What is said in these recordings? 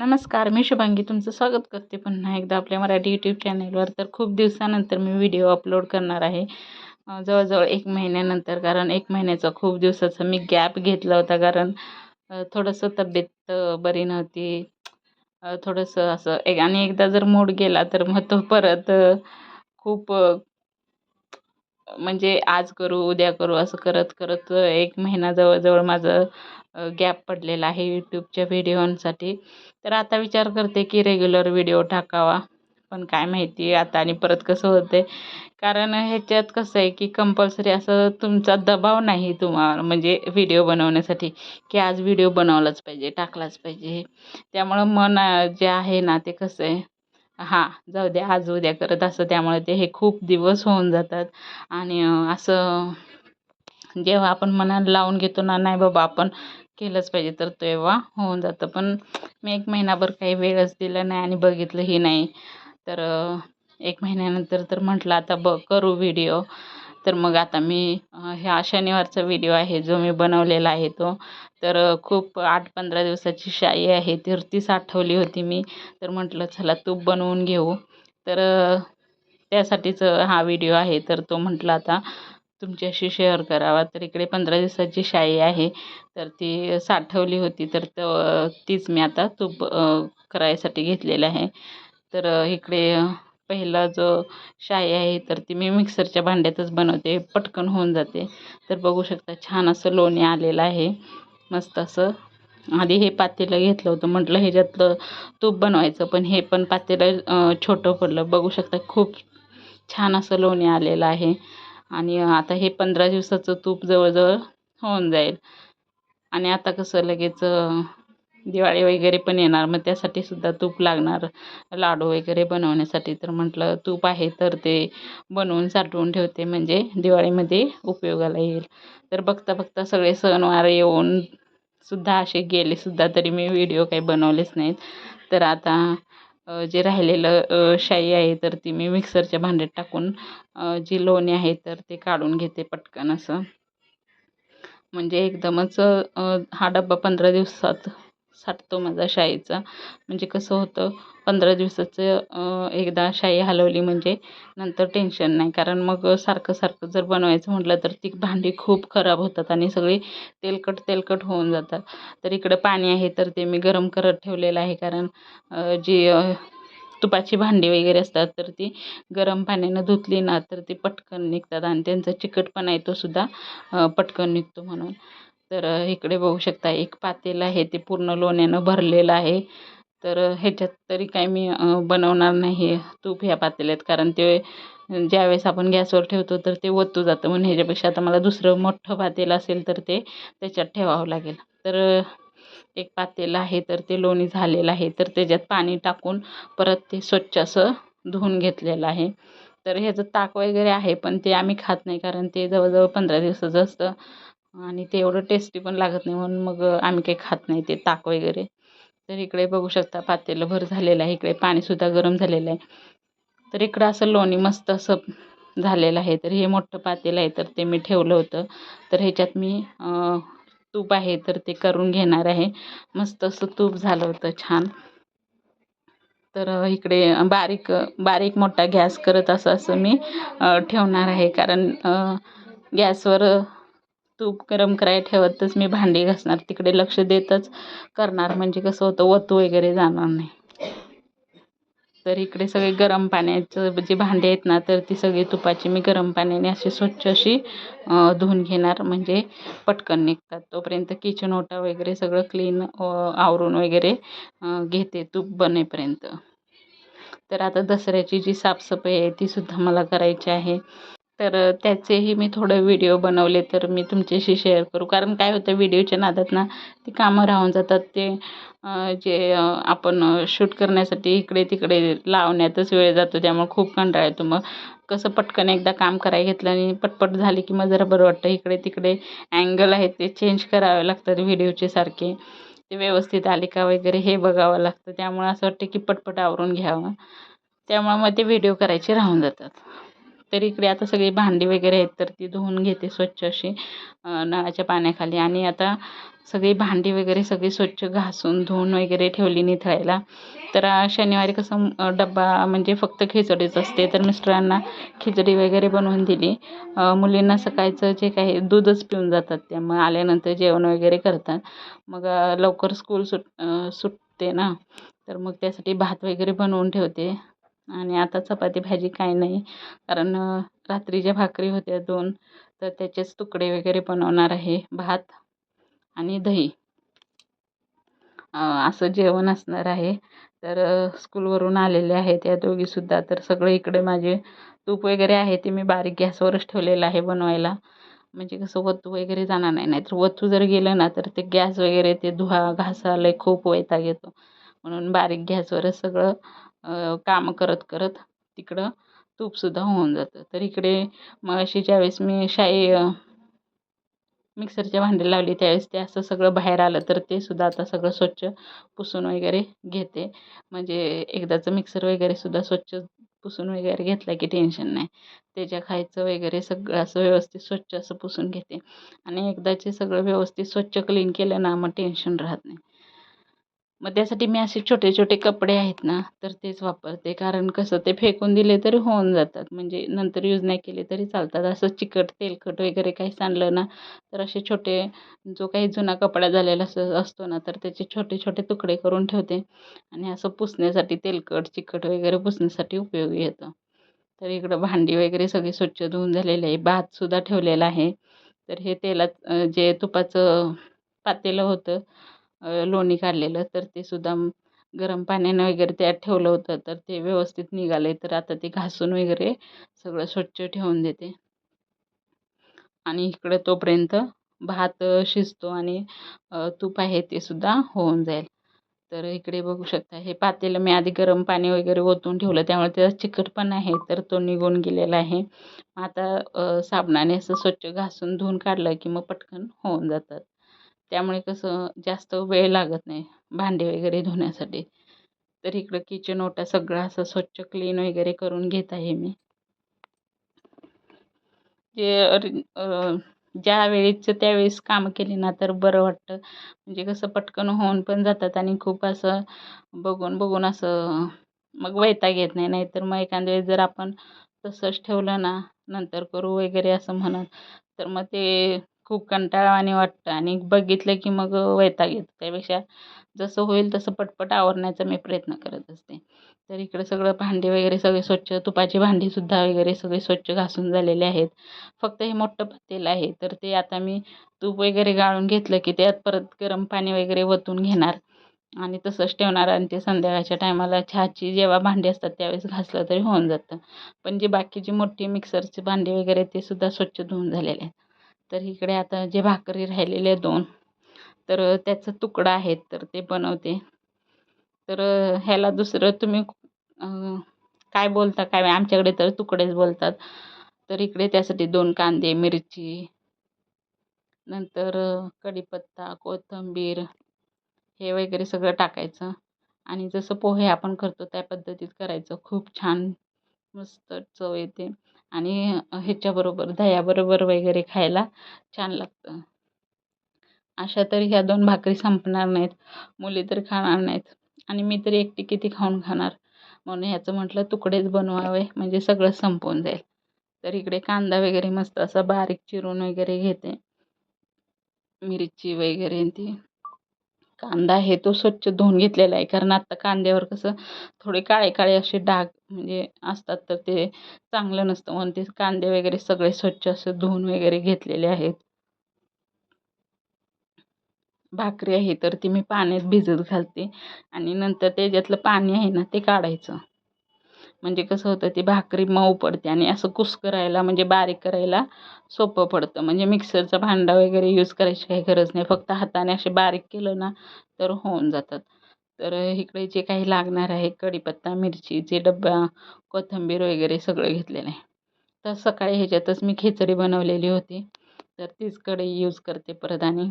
नमस्कार मी शुभांगी. तुमचं स्वागत करते पुन्हा एकदा आपल्या मराठी यूट्यूब चॅनेलवर तर खूप दिवसानंतर मी व्हिडिओ अपलोड करणार आहे. जवळजवळ एक महिन्यानंतर कारण एक महिन्याचा खूप दिवसाचा मी गॅप घेतला होता कारण थोडंसं तब्येत बरी नव्हती. थोडंसं असं एक आणि एकदा जर मूड गेला तर मग तो परत खूप म्हणजे आज करू उद्या करू असं करत करत एक महिना जवळजवळ माझं गॅप पडलेला आहे यूट्यूबच्या व्हिडिओंसाठी. तर आता विचार करते की रेग्युलर व्हिडिओ टाकावा. पण काय माहिती आता आणि परत कसं होते कारण ह्याच्यात कसं आहे की कंपल्सरी असं तुमचा दबाव नाही तुम्हाला म्हणजे व्हिडिओ बनवण्यासाठी की आज व्हिडिओ बनवलाच पाहिजे टाकलाच पाहिजे. त्यामुळं मन जे आहे ना ते कसं आहे? हां जाऊ द्या आज उद्या करत असं त्यामुळे ते हे खूप दिवस होऊन जातात. आणि असं जेव्हा आपण मनाला लावून घेतो ना नाही बाबा आपण केलंच पाहिजे तर तेव्हा होऊन जातं. पण मी एक महिनाभर काही वेळच दिला नाही आणि बघितलंही नाही. तर एक महिन्यानंतर तर म्हटलं आता ब करू व्हिडिओ. तर मग आता मी ह्या शनिवारचा व्हिडिओ आहे जो मी बनवलेला आहे तो. तर खूप आठ पंधरा दिवसाची शाई आहे तर ती आठवली होती मी. तर म्हटलं चला तूप बनवून घेऊ. तर त्यासाठीच हा व्हिडिओ आहे. तर तो म्हटलं आता तुमच्याशी शेअर करावा. तर इकडे पंधरा दिवसाची शाई आहे. तर ती साठवली होती. तर त तीच मी आता तूप करायसाठी घेतलेलं आहे. तर इकडे पहिला जो शाई आहे तर ती मी मिक्सरच्या भांड्यातच बनवते. पटकन होऊन जाते. तर बघू शकता छान असं लोणी आलेलं आहे. मस्त असं. आधी हे पातेलं घेतलं होतं. म्हटलं ह्याच्यातलं तूप बनवायचं पण हे पण पातेलं छोटं पडलं. बघू शकता खूप छान असं लोणी आलेलं आहे. आणि आता हे पंधरा दिवसाचं तूप जवळजवळ होऊन जाईल. आणि आता कसं लगेच दिवाळी वगैरे पण येणार मग त्यासाठी सुद्धा तूप लागणार. लाडू वगैरे बनवण्यासाठी तर म्हटलं तूप आहे तर ते बनवून साठवून ठेवते म्हणजे दिवाळीमध्ये उपयोगाला येईल. तर बघता बघता सगळे सणवार येऊन सुद्धा असे गेले सुद्धा तरी मी व्हिडिओ काही बनवलेच नाहीत. तर आता जे राहिलेलं शाई आहे तर ती मी मिक्सरच्या भांड्यात टाकून जी लोणी आहे तर ते काढून घेते पटकन असं. म्हणजे एकदमच हा डब्बा पंधरा दिवसात साठतो माझा शाईचा. म्हणजे कसं होतं पंधरा दिवसाचं एकदा शाई हलवली म्हणजे नंतर टेन्शन नाही. कारण मग सारखं सारखं जर बनवायचं म्हटलं तर ती भांडी खूप खराब होतात आणि सगळी तेलकट तेलकट होऊन जातात. तर इकडं पाणी आहे तर ते मी गरम करत ठेवलेलं आहे. कारण जी तुपाची भांडी वगैरे असतात तर ती गरम पाण्यानं धुतली ना तर ती पटकन निघतात आणि त्यांचा चिकटपणा आहे तो सुद्धा पटकन निघतो म्हणून. तर इकडे बघू शकता एक पातेलं आहे ते पूर्ण लोण्यानं भरलेलं आहे. तर ह्याच्यात तरी काय मी बनवणार नाही तूप ह्या पातेल्यात. कारण ते ज्यावेळेस आपण गॅसवर ठेवतो तर ते ओतू जातं. म्हणून ह्याच्यापेक्षा आता मला दुसरं मोठं पातेलं असेल तर ते त्याच्यात ठेवावं लागेल. तर एक पातेलं आहे तर ते लोणी झालेलं आहे. तर त्याच्यात पाणी टाकून परत ते स्वच्छ असं धुवून घेतलेलं आहे. तर ह्याचं ताक वगैरे आहे पण ते आम्ही खात नाही. कारण ते जवळजवळ पंधरा दिवसाचं असतं. आणि ते एवढं टेस्टी पण लागत नाही. म्हणून मग आम्ही काही खात नाही ते ताक वगैरे. तर इकडे बघू शकता पातेलं भर झालेलं आहे. इकडे पाणीसुद्धा गरम झालेलं आहे. तर इकडं असं लोणी मस्त असं झालेलं आहे. तर हे मोठं पातेलं आहे तर ते मी ठेवलं होतं. तर ह्याच्यात मी तूप आहे तर ते करून घेणार आहे. मस्त असं तूप झालं होतं छान. तर इकडे बारीक बारीक मोठा गॅस करत असं असं मी ठेवणार आहे. कारण गॅसवर तूप गरम करायला ठेवतच मी भांडी घासणार तिकडे लक्ष देतच करणार. म्हणजे कसं होतं ओतू वगैरे जाणार नाही. तर इकडे सगळे गरम पाण्याचं जे भांडी आहेत ना तर ती सगळी तुपाची मी गरम पाण्याने अशी स्वच्छ अशी धुवून घेणार. म्हणजे पटकन निघतात. तोपर्यंत किचन ओटा वगैरे सगळं क्लीन आवरून वगैरे घेते तूप बनेपर्यंत. तर आता दसऱ्याची जी साफसफाई आहे तीसुद्धा मला करायची आहे. तर त्याचेही मी थोडं व्हिडिओ बनवले तर मी तुमच्याशी शेअर करू. कारण काय होतं व्हिडिओच्या नादात ना ती कामं राहून जातात. ते जे आपण शूट करण्यासाठी इकडे तिकडे लावण्यातच वेळ जातो. त्यामुळे खूप कंटाळा येतो. मग कसं पटकन एकदा काम करायला घेतलं आणि पटपट झाली की मग जरा बरं वाटतं. इकडे तिकडे अँगल आहेत ते चेंज करावे लागतात व्हिडिओचे सारखे. ते व्यवस्थित आले का वगैरे हे बघावं लागतं. त्यामुळे असं वाटतं की पटपट आवरून घ्यावं. त्यामुळे मग ते व्हिडिओ करायचे राहून जातात. तर इकडे आता सगळी भांडी वगैरे आहेत तर ती धुवून घेते स्वच्छ अशी नळाच्या पाण्याखाली. आणि आता सगळी भांडी वगैरे सगळी स्वच्छ घासून धुवून वगैरे ठेवली निथळायला. तर शनिवारी कसं डब्बा म्हणजे फक्त खिचडीच असते. तर मिस्टरांना खिचडी वगैरे बनवून दिली. मुलींना सकाळचं जे काही दूधच पिऊन जातात त्या मग आल्यानंतर जेवण वगैरे करतात. मग लवकर स्कूल सुट सुटते ना. तर मग त्यासाठी भात वगैरे बनवून ठेवते. आणि आता चपाती भाजी काय नाही. कारण रात्रीच्या भाकरी होत्या दोन तर त्याचेच तुकडे वगैरे बनवणार आहे भात आणि दही. असं जेवण असणार आहे. तर स्कूलवरून आलेले आहेत या दोघीसुद्धा तर सगळे इकडे माझे तूप वगैरे आहे ते मी बारीक गॅसवरच ठेवलेलं आहे बनवायला. म्हणजे कसं वतू वगैरे जाणार नाही. नाहीतर वतू जर गेलं ना तर ते गॅस वगैरे ते धुवा घासायला खूप वैताग येतो. म्हणून बारीक गॅसवरच सगळं कामं करत करत तिकडं तूपसुद्धा होऊन जातं. तर इकडे मगाशी ज्यावेळेस मी शाई मिक्सरच्या भांडी लावली त्यावेळेस ते असं सगळं बाहेर आलं तर ते सुद्धा आता सगळं स्वच्छ पुसून वगैरे घेते. म्हणजे एकदाचं मिक्सर वगैरे सुद्धा स्वच्छ पुसून वगैरे घेतला की टेन्शन नाही. त्याच्या खायचं वगैरे सगळं असं व्यवस्थित स्वच्छ असं पुसून घेते. आणि एकदाचे सगळं व्यवस्थित स्वच्छ क्लीन केलं ना मग टेन्शन राहत नाही. मग त्यासाठी मी असे छोटे छोटे कपडे आहेत ना तर तेच वापरते. कारण कसं ते फेकून दिले तरी होऊन जातात. म्हणजे नंतर यूज नाही केले तरी चालतात. असं चिकट तेलकट वगैरे काही सांडलं ना तर असे छोटे जो काही जुना कपडा झालेला असं असतो ना तर त्याचे छोटे छोटे तुकडे करून ठेवते. आणि असं पुसण्यासाठी तेलकट चिकट वगैरे पुसण्यासाठी उपयोगी येतं. तर इकडं भांडी वगैरे सगळी स्वच्छ धुवून झालेली आहे. भातसुद्धा ठेवलेला आहे. तर हे तेलात जे तुपाचं पातेलं होतं लोणी काढलेलं तर ते सुद्धा गरम पाण्यानं वगैरे त्यात ठेवलं होतं तर ते व्यवस्थित निघाले. तर आता ते घासून वगैरे सगळं स्वच्छ ठेवून देते. आणि इकडे तोपर्यंत भात शिजतो आणि तूप आहे ते सुद्धा होऊन जाईल. तर इकडे बघू शकता हे पातेलं मी आधी गरम पाणी वगैरे ओतून ठेवलं त्यामुळे त्याचा चिकटपणा आहे तर तो निघून गेलेला आहे. आता साबणाने असं स्वच्छ घासून धुवून काढलं की मग पटकन होऊन जातात. त्यामुळे कसं जास्त वेळ लागत नाही भांडे वगैरे धुण्यासाठी. तर इकडं किचन ओटा सगळं असं स्वच्छ क्लीन वगैरे करून घेत आहे मी. जे ज्या वेळेचं त्यावेळेस कामं केली ना तर बरं वाटतं. म्हणजे कसं पटकन होऊन पण जातात आणि खूप असं बघून बघून असं मग वैताग येत नाही. नाहीतर मग एखाद्या वेळेस जर आपण तसंच ठेवलं ना नंतर करू वगैरे असं म्हणत तर मग ते खूप कंटाळवाणी वाटतं. आणि बघितलं की मग वैताग येतो. त्यापेक्षा जसं होईल तसं पटपट आवरण्याचा मी प्रयत्न करत असते. तर इकडं सगळं भांडी वगैरे सगळे स्वच्छ तुपाची भांडीसुद्धा वगैरे सगळे स्वच्छ घासून झालेले आहेत. फक्त हे मोठं पातेलं आहे. तर ते आता मी तूप वगैरे गाळून घेतलं की त्यात परत गरम पाणी वगैरे वतून घेणार. आणि तसंच ठेवणार. आणि ते संध्याकाळच्या टायमाला चहाची जेव्हा भांडी असतात त्यावेळेस घासलं तरी होऊन जातं. पण जी बाकीची मोठी मिक्सरची भांडी वगैरे ते सुद्धा स्वच्छ धुवून झालेले आहेत. तर इकडे आता जे भाकरी राहिलेले दोन तर त्याचं तुकडा आहेत तर ते बनवते. तर ह्याला दुसरं तुम्ही काय बोलता काय आमच्याकडे तर तुकडेच बोलतात. तर इकडे त्यासाठी दोन कांदे मिरची नंतर कढीपत्ता कोथिंबीर हे वगैरे सगळं टाकायचं. आणि जसं पोहे आपण करतो त्या पद्धतीत करायचं. खूप छान मस्त चव येते. आणि ह्याच्याबरोबर दह्याबरोबर वगैरे खायला छान लागतं. अशा तरी ह्या दोन भाकरी संपणार नाहीत. मुली तर खाणार नाहीत. आणि मी तरी एकटी किती खाऊन खाणार? म्हणून ह्याचं म्हटलं तुकडेच बनवावे म्हणजे सगळं संपवून जाईल. तर इकडे कांदा वगैरे मस्त असा बारीक चिरून वगैरे घेते. मिरची वगैरे ती. कांदा आहे तो स्वच्छ धुवून घेतलेला आहे. कारण आत्ता कांद्यावर कसं थोडे काळे काळे असे डाग म्हणजे असतात तर ते चांगलं नसतं. म्हणून ते कांदे वगैरे सगळे स्वच्छ असं धुवून वगैरे घेतलेले आहेत. भाकरी आहे तर ती मी पाण्यात भिजत घालते. आणि नंतर त्याच्यातलं पाणी आहे ना ते काढायचं. म्हणजे कसं होतं ती भाकरी मऊ पडते आणि असं कुस्करायला म्हणजे बारीक करायला सोपं पडतं. म्हणजे मिक्सरचा भांडा वगैरे यूज करायची काही गरज नाही. फक्त हाताने असे बारीक केलं ना तर होऊन जातात. तर इकडे जे काही लागणार आहे कढीपत्ता मिरचीचे डब्बा कोथिंबीर वगैरे सगळं घेतलेलं आहे. तर सकाळी ह्याच्यातच मी खिचडी बनवलेली होती. तर तीच कढई यूज करते परत आणि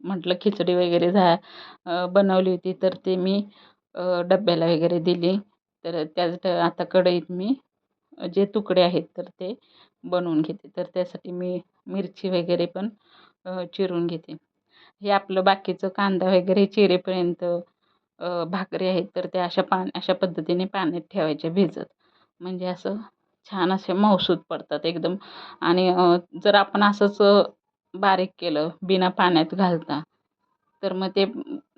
म्हटलं खिचडी वगैरे झा बनवली होती तर ते मी डब्याला वगैरे दिली. तर त्याच आता कढईत मी जे तुकडे आहेत तर ते बनवून घेते. तर त्यासाठी मी मिरची वगैरे पण चिरून घेते. हे आपलं बाकीचं कांदा वगैरे चिरेपर्यंत भाकरी आहेत तर त्या अशा पान अशा पद्धतीने पाण्यात ठेवायच्या भिजत. म्हणजे असं छान असे मऊसूत पडतात एकदम. आणि जर आपण असंच बारीक केलं बिना पाण्यात घालता तर मग ते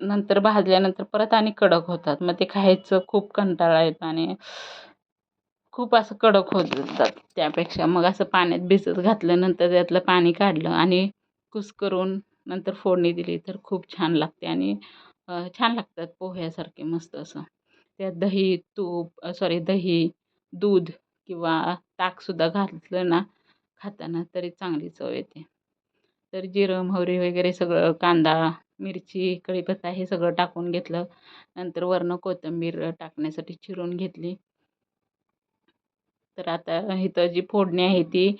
नंतर भाजल्यानंतर परत आणि कडक होतात. मग ते खायचं खूप कंटाळा येतो आणि खूप असं कडक होत जातात त्यापेक्षा. मग असं पाण्यात भिजत घातल्यानंतर त्यातलं पाणी काढलं आणि कुस्करून नंतर फोडणी दिली तर खूप छान लागते आणि छान लागतात पोह्यासारखे मस्त असं. त्यात दही तूप सॉरी दही दूध किंवा ताकसुद्धा घातलं ना खाताना तरी चांगली चव येते. तर जिरं मोहरी वगैरे सगळं कांदा मिरची कढीपत्ता हे सगळं टाकून घेतलं. नंतर वरनं कोथिंबीर टाकण्यासाठी चिरून घेतली. तर आता इथं जी फोडणी आहे ती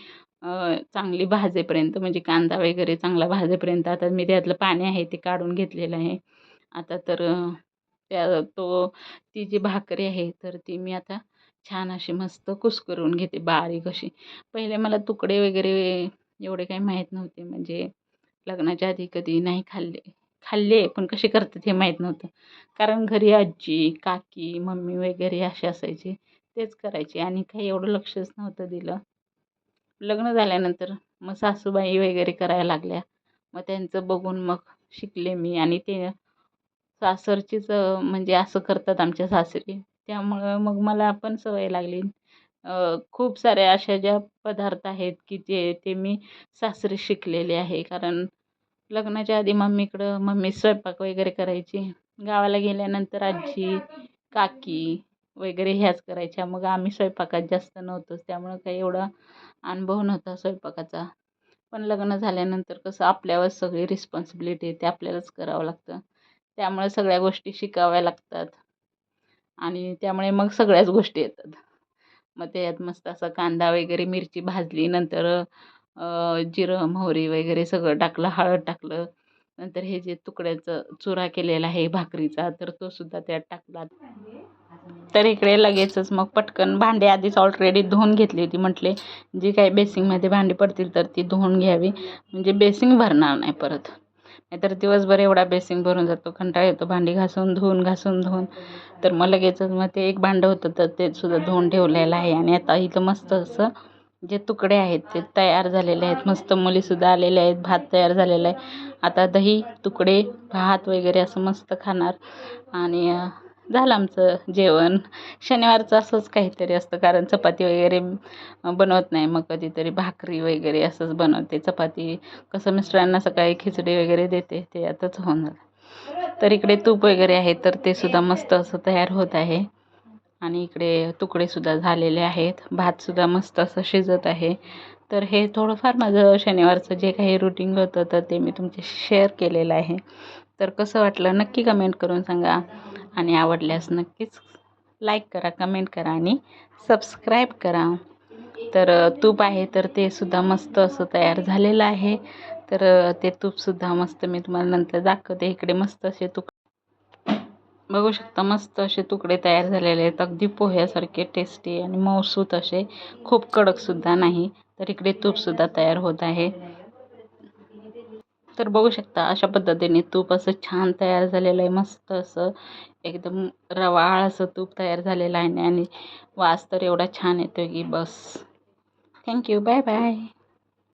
चांगली भाजेपर्यंत म्हणजे कांदा वगैरे चांगला भाजेपर्यंत आता मी त्यातलं पाणी आहे ते काढून घेतलेलं आहे. आता तर त्या तो ती जी भाकरी आहे तर ती मी आता छान अशी मस्त कुस्करून घेते बारीक अशी. पहिले मला तुकडे वगैरे एवढे काही माहीत नव्हते म्हणजे लग्नाच्या आधी कधी नाही खाल्ले. खाल्ले पण कसे करतात हे माहीत नव्हतं. कारण घरी आजी काकी मम्मी वगैरे असे असायचे. तेच करायचे आणि काही एवढं लक्षच नव्हतं दिलं. लग्न झाल्यानंतर मग सासूबाई वगैरे करायला लागल्या. मग त्यांचं बघून मग शिकले मी आणि ते सासरचीच म्हणजे असं करतात आमच्या सासरी. त्यामुळं मग मला पण सवय लागली. खूप साऱ्या अशा ज्या पदार्थ आहेत की ते ते मी सासरी शिकलेले आहे. कारण लग्नाच्या आधी मम्मीकडं मम्मी स्वयंपाक वगैरे करायची. गावाला गेल्यानंतर आजी काकी वगैरे ह्याच करायच्या. मग आम्ही स्वयंपाकात जास्त नव्हतोच त्यामुळं काही एवढा अनुभव नव्हता स्वयंपाकाचा. पण लग्न झाल्यानंतर कसं आपल्यावर सगळी रिस्पॉन्सिबिलिटी येते ते आपल्यालाच करावं लागतं. त्यामुळे सगळ्या गोष्टी शिकाव्या लागतात. आणि त्यामुळे मग सगळ्याच गोष्टी येतात. मग त्यात मस्त असा कांदा वगैरे मिरची भाजली नंतर जिरं मोहरी वगैरे सगळं टाकलं हळद टाकलं. नंतर हे जे तुकड्याचं चुरा केलेला आहे भाकरीचा तर तो सुद्धा त्यात टाकला. तर इकडे लगेचच मग पटकन भांडी आधीच ऑलरेडी धुवून घेतली होती. म्हटले जी काही बेसिंगमध्ये भांडी पडतील तर ती धुवून घ्यावी. म्हणजे बेसिंग भरणार नाही परत. नाहीतर दिवसभर एवढा बेसिंग भरून जातो कंटाळा येतो. भांडी घासून धुवून घासून धुवून. तर मग लगेचच मग ते एक भांडं होतं तर ते सुद्धा धुवून ठेवलेलं आहे. आणि आता इथं मस्त असं जे तुकडे आहेत ते तयार झालेले आहेत. मस्त मुलीसुद्धा आलेले आहेत भात तयार झालेला आहे. आता दही तुकडे भात वगैरे असं मस्त खाणार. आणि झालं आमचं जेवण. शनिवारचं असंच काहीतरी असतं कारण चपाती वगैरे बनवत नाही. मग कधीतरी भाकरी वगैरे असंच बनवते. चपाती कसं मिस्टरांना सकाळी खिचडी वगैरे देते ते आताच होणार. तर इकडे तूप वगैरे आहे तर ते सुद्धा मस्त असं तयार होत आहे. आणि इकडे तुकडेसुद्धा झालेले आहेत. भातसुद्धा मस्त असं शिजत आहे. तर हे थोडंफार माझं शनिवारचं जे काही रुटीन होतं तर ते मी तुमच्याशी शेअर केलेलं आहे. तर कसं वाटलं नक्की कमेंट करून सांगा. आणि आवडल्यास नक्कीच लाईक करा कमेंट करा आणि सबस्क्राईब करा. तर तूप आहे तर ते सुद्धा मस्त असं तयार झालेलं आहे. तर ते तूपसुद्धा मस्त मी तुम्हाला नंतर दाखवते. इकडे मस्त असे तुक बघू शकता मस्त असे तुकडे तयार झालेले आहेत. अगदी पोह्यासारखे टेस्टी आणि मऊसूत असे. खूप कडकसुद्धा नाही तर इकडे तूपसुद्धा तयार होत आहे. तर बघू शकता अशा पद्धतीने तूप असं छान तयार झालेलं आहे. मस्त असं एकदम रवाळ असं तूप तयार झालेलं आहे आणि वास तर एवढा छान येतो की बस. Thank you bye bye